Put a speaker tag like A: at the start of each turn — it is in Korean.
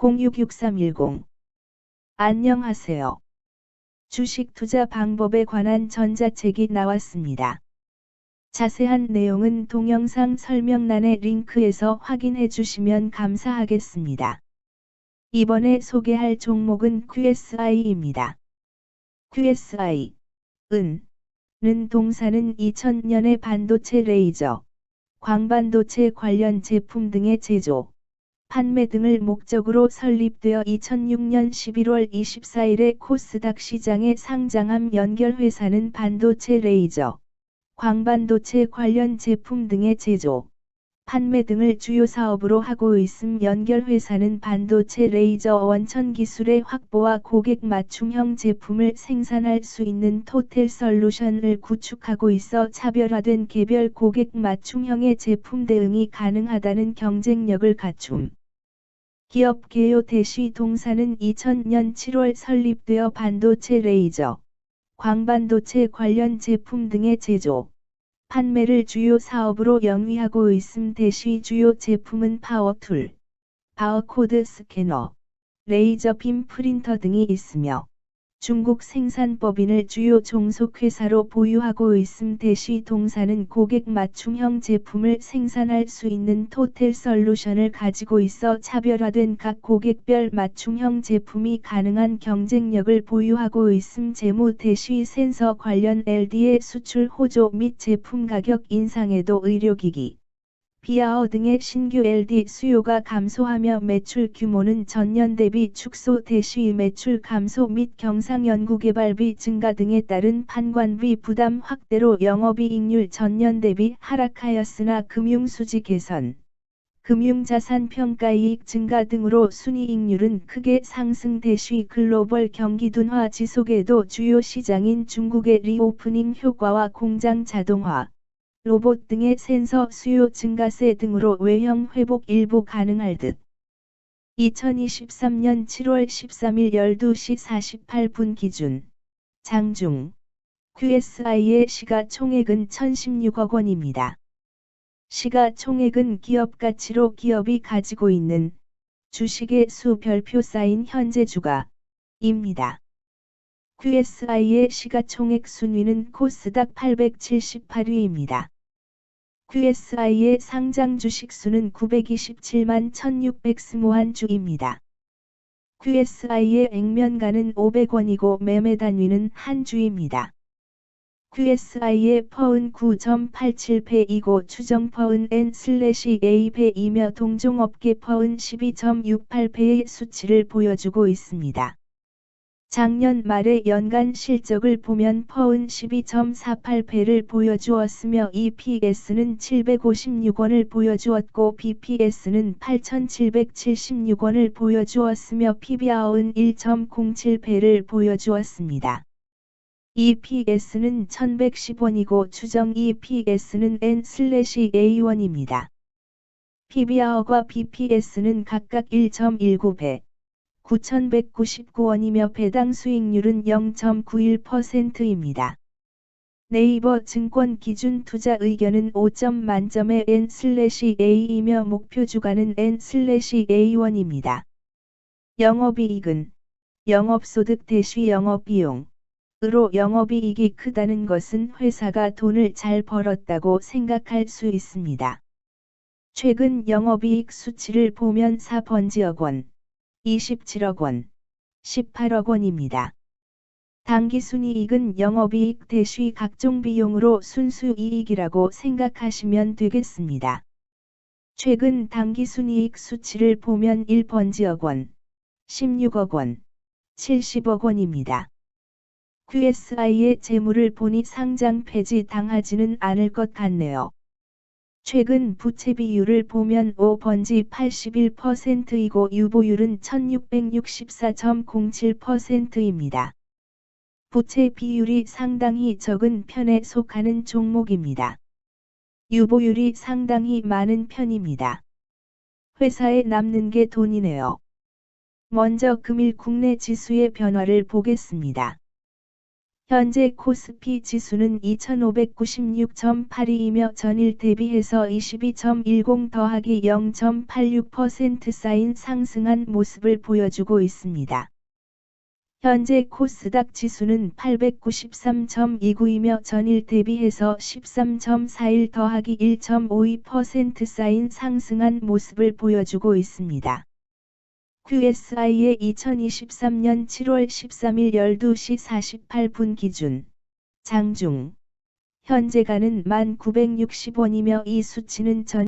A: 066310 안녕하세요. 주식 투자 방법에 관한 전자책이 나왔습니다. 자세한 내용은 동영상 설명란의 링크에서 확인해 주시면 감사하겠습니다. 이번에 소개할 종목은 QSI입니다. QSI, 은, 는 동사는 2000년에 반도체 레이저, 광반도체 관련 제품 등의 제조, 판매 등을 목적으로 설립되어 2006년 11월 24일에 코스닥 시장에 상장함 연결회사는 반도체 레이저, 광반도체 관련 제품 등의 제조, 판매 등을 주요 사업으로 하고 있음 연결회사는 반도체 레이저 원천 기술의 확보와 고객 맞춤형 제품을 생산할 수 있는 토텔 솔루션을 구축하고 있어 차별화된 개별 고객 맞춤형의 제품 대응이 가능하다는 경쟁력을 갖춤. 기업 개요 대시 동사는 2000년 7월 설립되어 반도체 레이저, 광반도체 관련 제품 등의 제조, 판매를 주요 사업으로 영위하고 있음 대시 주요 제품은 파워툴, 바어코드 스캐너, 레이저 빔 프린터 등이 있으며 중국 생산법인을 주요 종속회사로 보유하고 있음 대시 동사는 고객 맞춤형 제품을 생산할 수 있는 토텔 솔루션을 가지고 있어 차별화된 각 고객별 맞춤형 제품이 가능한 경쟁력을 보유하고 있음 재무 대시 센서 관련 LD의 수출 호조 및 제품 가격 인상에도 의료기기, 비아어 등의 신규 LD 수요가 감소하며 매출 규모는 전년 대비 축소 대시 매출 감소 및 경상 연구개발비 증가 등에 따른 판관비 부담 확대로 영업이익률 전년 대비 하락하였으나 금융수지 개선, 금융자산 평가이익 증가 등으로 순이익률은 크게 상승 대시 글로벌 경기 둔화 지속에도 주요 시장인 중국의 리오프닝 효과와 공장 자동화, 로봇 등의 센서 수요 증가세 등으로 외형 회복 일부 가능할 듯. 2023년 7월 13일 12시 48분 기준 장중 QSI의 시가총액은 1016억 원입니다. 시가총액은 기업 가치로 기업이 가지고 있는 주식의 수 별표 쌓인 현재 주가입니다. QSI의 시가총액 순위는 코스닥 878위입니다. QSI의 상장 주식 수는 927만 1620주입니다. QSI의 액면가는 500원이고 매매 단위는 한 주입니다. QSI의 퍼은 9.87배이고 추정 퍼은 N/A배이며 동종업계 퍼은 12.68배의 수치를 보여주고 있습니다. 작년 말의 연간 실적을 보면 퍼은 12.48배를 보여주었으며 EPS는 756원을 보여주었고 BPS는 8,776원을 보여주었으며 PBR은 1.07배를 보여주었습니다. EPS는 1110원이고 추정 EPS는 N/A1입니다. PBR과 BPS는 각각 1.19배, 9,199원이며 배당 수익률은 0.91%입니다. 네이버 증권 기준 투자 의견은 5점 만점의 N/A이며 목표 주가는 N/A1입니다. 영업이익은 영업소득 대시 영업비용 으로 영업이익이 크다는 것은 회사가 돈을 잘 벌었다고 생각할 수 있습니다. 최근 영업이익 수치를 보면 4번지억 원, 27억 원, 18억 원입니다. 당기순이익은 영업이익 대시 각종 비용으로 순수이익이라고 생각하시면 되겠습니다. 최근 당기순이익 수치를 보면 1번지억 원, 16억 원, 70억 원입니다. QSI의 재물을 보니 상장 폐지 당하지는 않을 것 같네요. 최근 부채 비율을 보면 5번지 81%이고 유보율은 1664.07%입니다. 부채 비율이 상당히 적은 편에 속하는 종목입니다. 유보율이 상당히 많은 편입니다. 회사에 남는 게 돈이네요. 먼저 금일 국내 지수의 변화를 보겠습니다. 현재 코스피 지수는 2596.82이며 전일 대비해서 22.10 더하기 0.86% 쌓인 상승한 모습을 보여주고 있습니다. 현재 코스닥 지수는 893.29이며 전일 대비해서 13.41 더하기 1.52% 쌓인 상승한 모습을 보여주고 있습니다. QSI의 2023년 7월 13일 12시 48분 기준. 장중. 현재가는 1960원이며 이 수치는 전